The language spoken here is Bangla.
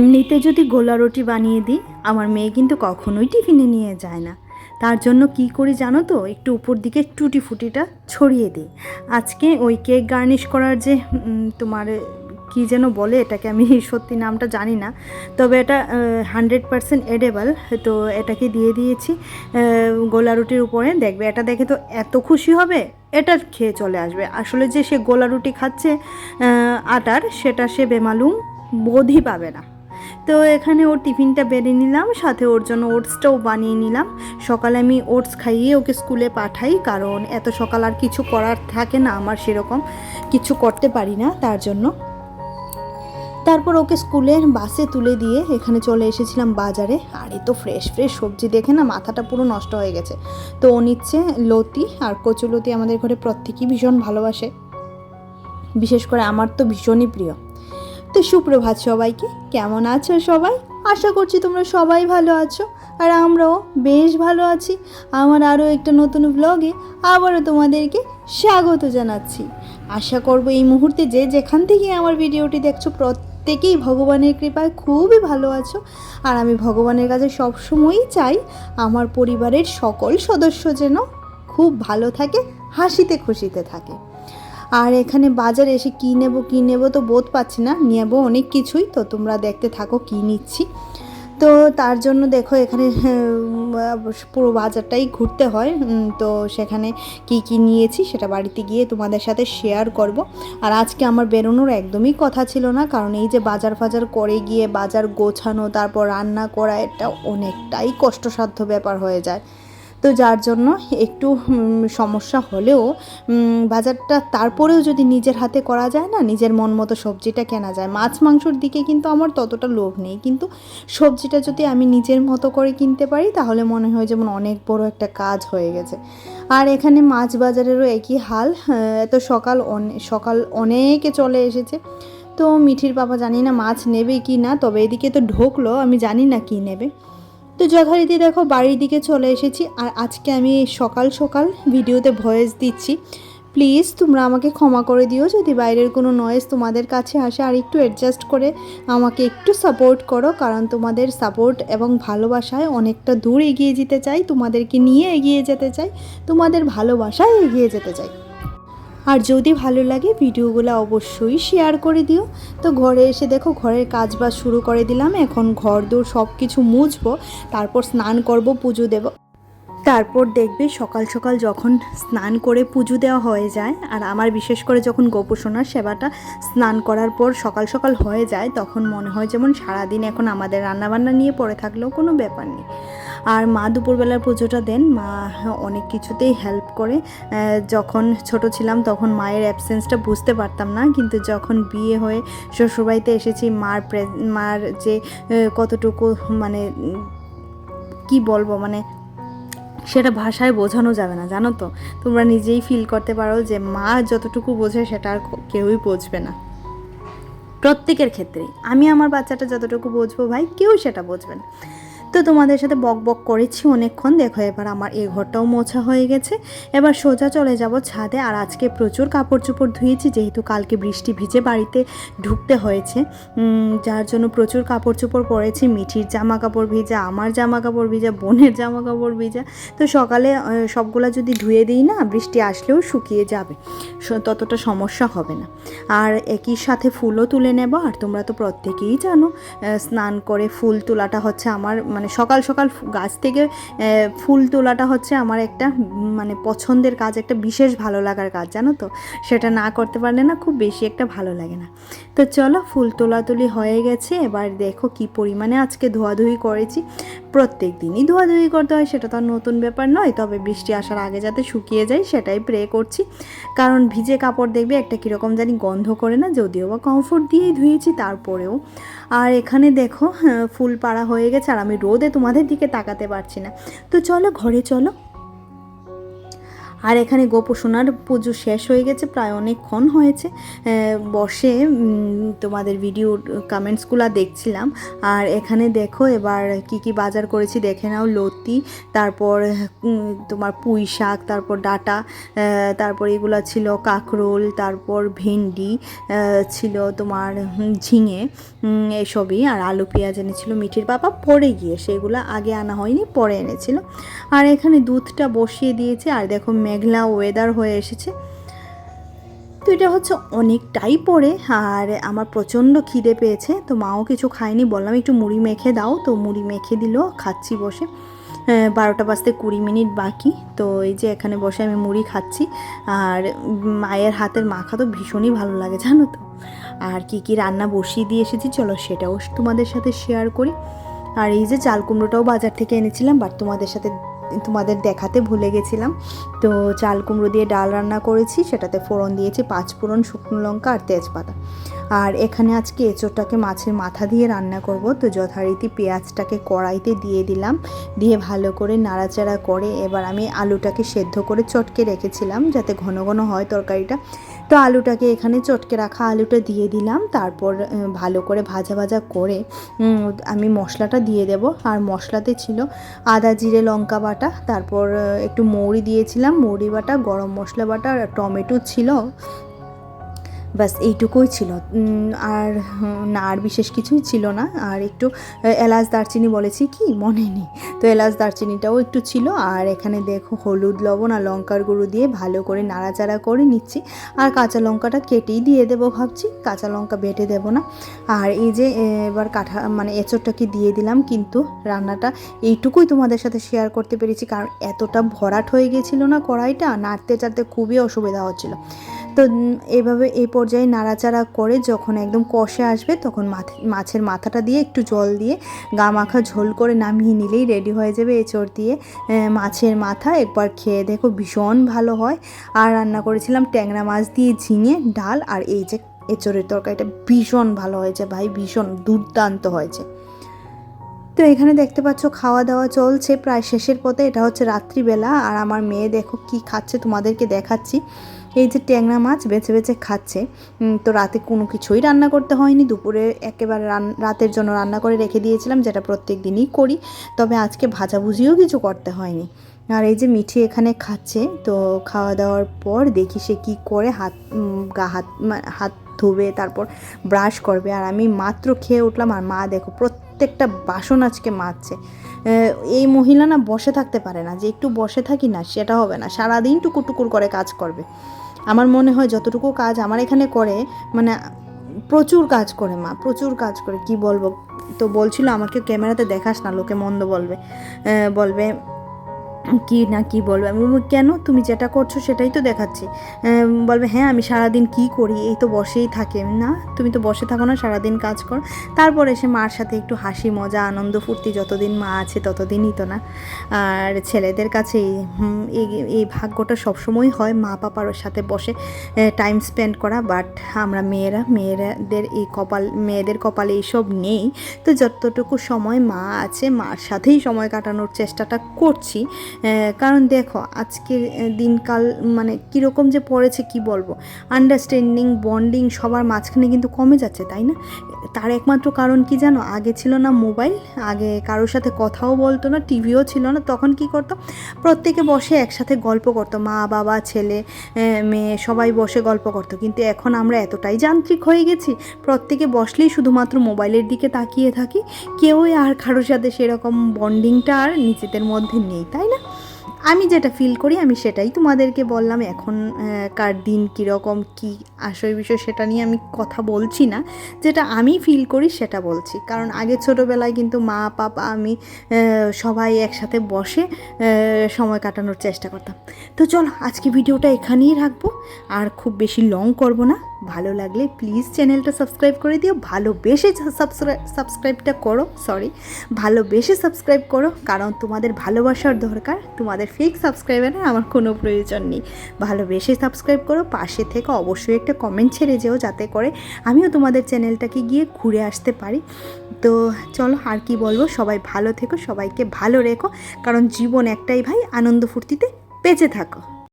এমনিতে যদি গোলা রুটি বানিয়ে দিই, আমার মেয়ে কিন্তু কখনোই টিফিনে নিয়ে যায় না। তার জন্য কি করি জানো তো? একটু উপর দিকে টুটি ফুটিটা ছড়িয়ে দিই। আজকে ওই কেক গার্নিশ করার যে তোমার, কি যেন বলে এটাকে আমি সত্যি নামটা জানি না। তবে এটা হান্ড্রেড পারসেন্ট এডেবল। তো এটাকে দিয়ে দিয়েছি গোলা রুটির উপরে। দেখবে, এটা দেখে তো এত খুশি হবে, এটা খেয়ে চলে আসবে। আসলে যে সে গোলা রুটি খাচ্ছে আটার, সেটা সে বেমালুম বোধই পাবে না। তো এখানে ওর টিফিনটা বেড়ে নিলাম, সাথে ওর জন্য ওটসটাও বানিয়ে নিলাম। সকালে আমি ওটস খাইয়ে ওকে স্কুলে পাঠাই, কারণ এত সকাল আর কিছু করার থাকে না আমার সেরকম, কিছু করতে পারি না তার জন্য। তারপর ওকে স্কুলে বাসে তুলে দিয়ে এখানে চলে এসেছিলাম বাজারে। আর এ তো ফ্রেশ ফ্রেশ সবজি দেখে না মাথাটা পুরো নষ্ট হয়ে গেছে। তো ও নিচ্ছে লতি আর কচুলতি আমাদের ঘরে প্রত্যেকেই ভীষণ ভালোবাসে। বিশেষ করে আমার তো ভীষণই প্রিয়। সুপ্রভাত সবাইকে। কেমন আছো সবাই? আশা করছি তোমরা সবাই ভালো আছো। আর আমরাও বেশ ভালো আছি। আমার আরও একটা নতুন ব্লগে আবারও তোমাদেরকে স্বাগত জানাচ্ছি। আশা করব এই মুহূর্তে যে যেখান থেকে আমার ভিডিওটি দেখছ, প্রত্যেকেই ভগবানের কৃপায় খুবই ভালো আছো। আর আমি ভগবানের কাছে সবসময়ই চাই আমার পরিবারের সকল সদস্য যেন খুব ভালো থাকে, হাসিতে খুশিতে থাকে। আর এখানে বাজারে এসে কী নেব কী নেব তো বোধ পাচ্ছি না। নেব অনেক কিছুই, তো তোমরা দেখতে থাকো কী নিচ্ছি। তো তার জন্য দেখো এখানে পুরো বাজারটাই ঘুরতে হয়। তো সেখানে কি কি নিয়েছি সেটা বাড়িতে গিয়ে তোমাদের সাথে শেয়ার করব। আর আজকে আমার বেরোনোর একদমই কথা ছিল না, কারণ এই যে বাজার ফাজার করে গিয়ে বাজার গোছানো, তারপর রান্না করা, এটা অনেকটাই কষ্টসাধ্য ব্যাপার হয়ে যায়। তো যার জন্য একটু সমস্যা হলেও বাজারটা তারপরেও যদি নিজের হাতে করা যায় না, নিজের মন মতো সবজিটা কেনা যায়। মাছ মাংসর দিকে কিন্তু আমার ততটা লোভ নেই। কিন্তু সবজিটা যদি আমি নিজের মতো করে কিনতে পারি, তাহলে মনে হয় যেমন অনেক বড় একটা কাজ হয়ে গেছে। আর এখানে মাছ বাজারেরও একই হাল। এত সকাল সকাল অনেকে চলে এসেছে। তো মিঠির বাবা জানি না মাছ নেবে কি না, তবে এদিকে তো ঢোকলো, আমি জানি না কি নেবে। তো যথারীতি দেখো বাড়ির দিকে চলে এসেছি আর আজকে আমি সকাল সকাল ভিডিওতে ভয়েস দিচ্ছি। প্লিজ তোমরা আমাকে ক্ষমা করে দিও যদি বাইরের কোনো নয়েজ তোমাদের কাছে আসে আর একটু অ্যাডজাস্ট করে আমাকে একটু সাপোর্ট করো, কারণ তোমাদের সাপোর্ট এবং ভালোবাসায় অনেকটা দূর এগিয়ে যেতে চাই, তোমাদেরকে নিয়ে এগিয়ে যেতে চাই, তোমাদের ভালোবাসায় এগিয়ে যেতে চাই। আর যদি ভালো লাগে ভিডিওগুলো অবশ্যই শেয়ার করে দিও। তো ঘরে এসে দেখো ঘরের কাজ বাজ শুরু করে দিলাম, এখন ঘর দৌড় সব কিছু মুছবো, তারপর স্নান করব, পুজো দেব। তারপর দেখবে সকাল সকাল যখন স্নান করে পুজো দেওয়া হয়ে যায়, আর আমার বিশেষ করে যখন গোপোষণার সেবাটা স্নান করার পর সকাল সকাল হয়ে যায়, তখন মনে হয় যেমন সারাদিন এখন আমাদের রান্নাবান্না নিয়ে পড়ে থাকলেও কোনো ব্যাপার নেই। আর মা দুপুরবেলার পুজোটা দেন। মা অনেক কিছুতেই হেল্প করে। যখন ছোট ছিলাম তখন মায়ের অ্যাবসেন্সটা বুঝতে পারতাম না। কিন্তু যখন বিয়ে হয়ে শ্বশুরবাড়িতে এসেছি, মার মার যে কতটুকু মানে কি বলব মানে সেটা ভাষায় বোঝানো যাবে না, জানো তো? তোমরা নিজেই ফিল করতে পারো যে মা যতটুকু বোঝে সেটা আর কেউই বুঝবে না। প্রত্যেকের ক্ষেত্রেই। আমি আমার বাচ্চাটা যতটুকু বুঝব ভাই, কেউ সেটা বুঝবে না। তো তোমাদের সাথে বক বক করেছি অনেকক্ষণ। দেখো, এবার আমার এই ঘরটাও মোছা হয়ে গেছে। এবার সোজা চলে যাব ছাদে। আর আজকে প্রচুর কাপড় চোপড় ধুয়েছি, যেহেতু কালকে বৃষ্টি ভিজে বাড়িতে ঢুকতে হয়েছে। যার জন্য প্রচুর কাপড় চোপড় পরেছি। মিঠির জামা কাপড় ভিজা, আমার জামা কাপড় ভিজা, বোনের জামা কাপড় ভিজা। তো সকালে সবগুলা যদি ধুয়ে দিই না, বৃষ্টি আসলেও শুকিয়ে যাবে। ততটা সমস্যা হবে না। আর একই সাথে ফুলও তুলে নেব। আর তোমরা তো প্রত্যেকেই জানো স্নান করে ফুল তোলাটা হচ্ছে আমার মানে সকাল সকাল গাছ থেকে ফুল তোলাটা হচ্ছে আমার একটা মানে পছন্দের কাজ, একটা বিশেষ ভালো লাগার কাজ, জানো তো? সেটা না করতে পারলে না খুব বেশি একটা ভালো লাগে না। তো চলো, ফুল তোলাতুলি হয়ে গেছে, এবার দেখো কি পরিমাণে আজকে ধোয়াধুয়ি করেছি। প্রত্যেক দিনই ধোয়াধুয়ি করতে হয় সেটা তো আর নতুন ব্যাপার নয়। তবে বৃষ্টি আসার আগে যাতে শুকিয়ে যায় সেটাই প্রে করছি। কারণ ভিজে কাপড় দেখবে একটা কীরকম জানি গন্ধ করে না যদিও বা কমফোর্ট দিয়েই ধুয়েছি তারপরেও। আর এখানে দেখো হ্যাঁ, ফুল পাড়া হয়ে গেছে আর আমি রোদে তোমাদের দিকে তাকাতে পারছি না। তো চলো ঘরে চলো। আর এখানে গোপসোনার পুজো শেষ হয়ে গেছে, প্রায় অনেকক্ষণ হয়েছে। বসে তোমাদের ভিডিও কমেন্টসগুলো দেখছিলাম। আর এখানে দেখো, এবার কি কি বাজার করেছি দেখে নাও, লতি, তারপর তোমার পুঁই শাক, তারপর ডাটা তারপর এগুলো ছিল কাঁকরোল, তারপর ভেন্ডি ছিল তোমার ঝিঙে এসবই, আর আলু, পেঁয়াজ এনেছিল মিঠির বাবা। পরে গিয়ে সেগুলো আগে আনা হয়নি, পরে এনেছিল। আর এখানে দুধটা বসিয়ে দিয়েছে, আর দেখো মেঘলা ওয়েদার হয়ে এসেছে। তো এটা হচ্ছে অনেকটাই পরে আর আমার প্রচণ্ড খিদে পেয়েছে। তো মাও কিছু খায়নি, বললাম একটু মুড়ি মেখে দাও। তো মুড়ি মেখে দিল, খাচ্ছি বসে। বারোটা বাজতে কুড়ি মিনিট বাকি। তো এই যে এখানে বসে আমি মুড়ি খাচ্ছি। আর মায়ের হাতের মাখা তো ভীষণই ভালো লাগে, জানো তো। আর কি কি রান্না বসিয়ে দিয়ে এসেছি, চলো সেটাও তোমাদের সাথে শেয়ার করি। আর এই যে চাল কুমড়োটাও বাজার থেকে এনেছিলাম বাট তোমাদের সাথে তোমাদের দেখাতে ভুলে গেছিলাম। তো চাল কুমড়ো দিয়ে ডাল রান্না করেছি, সেটাতে ফোড়ন দিয়েছি, পাঁচ ফোড়ন, শুকনো লঙ্কা আর তেজপাতা। আর এখানে আজকে এঁচোড়টাকে মাছের মাথা দিয়ে রান্না করব, তো যথারীতি পেঁয়াজটাকে কড়াইতে দিয়ে দিলাম। দিয়ে ভালো করে নাড়াচাড়া করে, এবার আমি আলুটাকে সেদ্ধ করে চটকে রেখেছিলাম, যাতে ঘন ঘন হয় তরকারিটা। তো আলুটাকে এখানে চটকে রাখা আলুটা দিয়ে দিলাম। তারপর ভালো করে ভাজা ভাজা করে আমি মশলাটা দিয়ে দেব। আর মশলাতে ছিল আদা, জিরে, লঙ্কা বাটা। তারপর একটু মৌরি দিয়েছিলাম। মৌরি বাটা, গরম মশলা বাটা টমেটো ছিল। ব্যাস, এইটুকুই ছিল। আর, না, আর বিশেষ কিছুই ছিল না। আর একটু এলাচ দারচিনি বলেছি কি? মনে নেই। তো এলাচ দারচিনিটাও একটু ছিল। আর এখানে দেখো, হলুদ, লবণ আর লঙ্কার গুঁড়ো দিয়ে ভালো করে নাড়াচাড়া করে নিচ্ছি। আর কাঁচা লঙ্কাটা কেটেই দিয়ে দেবো ভাবছি। কাঁচা লঙ্কা বেটে দেবো না। আর এই যে এবার কাঠা মানে এঁচোড়টাকে দিয়ে দিলাম, কিন্তু রান্নাটা এইটুকুই তোমাদের সাথে শেয়ার করতে পেরেছি। কারণ এতটা ভরাট হয়ে গেছিল না কড়াইটা নাড়তে চাড়তে খুবই অসুবিধা হচ্ছিল। তো উম, এইভাবে এই পর্যায়ে নাড়াচাড়া করে যখন একদম কষে আসবে তখন মাথ- মাছের মাথাটা দিয়ে একটু জল দিয়ে গা মাখা ঝোল করে নামিয়ে নিলেই রেডি হয়ে যাবে এঁচড় দিয়ে মাছের মাথা। একবার খেয়ে দেখো ভীষণ ভালো হয়। আর রান্না করেছিলাম ট্যাংরা মাছ দিয়ে ঝিঙে ডাল আর এই যে এঁচড়ের তরকারিটা ভীষণ ভালো হয়েছে ভাই ভীষণ দুর্দান্ত হয়েছে। তো এখানে দেখতে পাচ্ছ খাওয়া দাওয়া চলছে প্রায় শেষের পথে। এটা হচ্ছে রাত্রিবেলা। আর আমার মেয়ে দেখো কি খাচ্ছে তোমাদেরকে দেখাচ্ছি। এই যে ট্যাংরা মাছ বেছে বেছে খাচ্ছে তো রাতে কোনো কিছুই রান্না করতে হয়নি। দুপুরে একেবারে রাতের জন্য রান্না করে রেখে দিয়েছিলাম, যেটা প্রত্যেক দিনই করি। তবে আজকে ভাজাভুজিও কিছু করতে হয়নি। আর এই যে মিঠি এখানে খাচ্ছে, তো খাওয়া দাওয়ার পর দেখি সে কী করে হাত গা, হাত হাত ধুবে, তারপর ব্রাশ করবে। আর আমি মাত্র খেয়ে উঠলাম, আর মা দেখো প্রত্যেকটা বাসন আজকে মাজছে। এই মহিলা না বসে থাকতে পারে না। যে একটু বসে থাকি না, সেটা হবে না। সারাদিন টুকুর টুকুর করে কাজ করবে। আমার মনে হয় যতটুকু কাজ আমার এখানে করে মানে প্রচুর কাজ করে মা, প্রচুর কাজ করে। কি বলব? তো বলছিল, আমাকে ক্যামেরাতে দেখাস না, লোকে মন্দ বলবে। বলবে কি না কি বলবে? আমি বলব, কেন তুমি যেটা করছ সেটাই তো দেখাচ্ছি। বলবে হ্যাঁ আমি সারাদিন কি করি? এই তো বসেই থাকে। না, তুমি তো বসে থাকো না, সারাদিন কাজ করো। তারপর এসে মার সাথে একটু হাসি, মজা, আনন্দ, ফুর্তি, যতদিন মা আছে ততদিনই তো না। আর ছেলেদের কাছে এই- ভাগ্যটা সবসময় হয় মা পাপার সাথে বসে টাইম স্পেন্ড করা। বাট আমরা মেয়েরা, মেয়েরাদের এই কপাল, মেয়েদের কপালে এইসব নেই। তো যতটুকু সময় মা আছে, মার সাথেই সময় কাটানোর চেষ্টাটা করছি। কারণ দেখো, আজকের দিনকাল মানে কীরকম যে পড়েছে কি বলব? আন্ডারস্ট্যান্ডিং বন্ডিং সবার মাঝখানে কিন্তু কমে যাচ্ছে, তাই না? তার একমাত্র কারণ কি জানো? আগে ছিল না মোবাইল আগে কারোর সাথে কথাও বলতো না টিভিও ছিল না, তখন কি করতো? প্রত্যেকে বসে একসাথে গল্প করতো, মা, বাবা, ছেলে মেয়ে, সবাই বসে গল্প করতো। কিন্তু এখন আমরা এতটাই যান্ত্রিক হয়ে গেছি, প্রত্যেকে বসলেই শুধুমাত্র মোবাইলের দিকে তাকিয়ে থাকি, কেউই আর কারোর সাথে সেরকম বন্ডিংটা আর নিজেদের মধ্যে নেই, তাই না? আমি যেটা ফিল করি, আমি সেটাই। তোমাদেরকে বললাম এখন কার দিন কীরকম, কী আসল বিষয় সেটা নিয়ে আমি কথা বলছি না। যেটা আমি ফিল করি, সেটা বলছি। কারণ আগে ছোটোবেলায় কিন্তু মা, পাপা, আমি সবাই একসাথে বসে সময় কাটানোর চেষ্টা করতাম। তো চলো, আজকে ভিডিওটা এখানেই রাখব। আর খুব বেশি লং করব না। ভালো লাগলে প্লিজ চ্যানেলটা সাবস্ক্রাইব করে দিও। ভালোবেসে সাবস্ক্রাইব সাবস্ক্রাইবটা করো সরি ভালোবেসে সাবস্ক্রাইব করো, কারণ তোমাদের ভালোবাসার দরকার। তোমাদের ফেক সাবস্ক্রাইবারের আমার কোনো প্রয়োজন নেই। ভালোবেসে সাবস্ক্রাইব করো, পাশে থেকে অবশ্যই একটা কমেন্ট ছেড়ে যেও যাতে করে আমিও তোমাদের চ্যানেলটাকে গিয়ে ঘুরে আসতে পারি। তো চলো, আর কি বলব? সবাই ভালো থেকো, সবাইকে ভালো রেখো, কারণ জীবন একটাই ভাই, আনন্দ ফুর্তিতে বেঁচে থাকো।